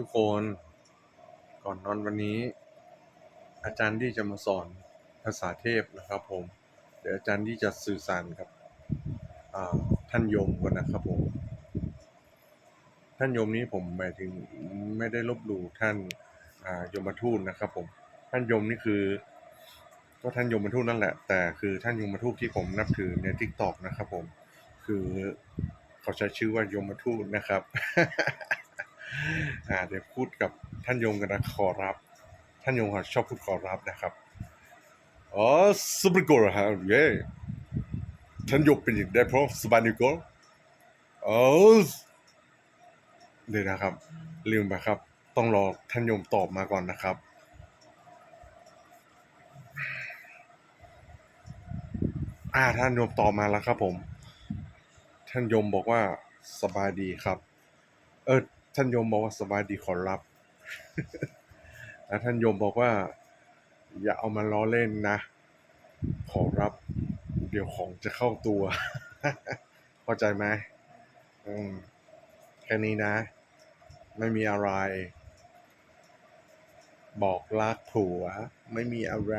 ทุกคนก่อนนอนวันนี้ อาจารย์ที่จะมาสอนภาษาเทพนะครับผม เดี๋ยวอาจารย์ที่จะสื่อสารกับท่านโยมก่อนนะครับผม ท่านโยมนี้ผมหมายถึงไม่ได้ลบหลู่ท่านอ่ายมทูตนะครับผม ท่านโยมนี่คือ ก็ท่านโยมทูตนั่นแหละ แต่คือท่านโยมทูตที่ผมนับถือในทิกตอกนะครับผม คือเขาใช้ชื่อว่าโยมทูตนะครับ อ่าเดี๋ยวพูดกับท่านยมกันนะขอรับ ท่านยมชอบพูดขอรับนะครับอ๋อสบายกว่าฮะเย้ท่านยมเป็นอย่างได้เพราะสบายดีกว่าอ๋อเดี๋ยวนะครับ ลืมไปครับ ต้องรอท่านยมตอบมาก่อนนะครับอ่าท่านโยมตอบมาแล้วครับผม ท่านโยมบอกว่าสบายดีครับ เออ ท่านโยมบอกว่าสบายดีขอรับ แล้วท่านโยมบอกว่า อย่าเอามาล้อเล่นนะ ขอรับ เดี๋ยวของจะเข้าตัว เข้าใจไหมอืมแค่นี้นะ ไม่มีอะไร บอกรักผัว ไม่มีอะไร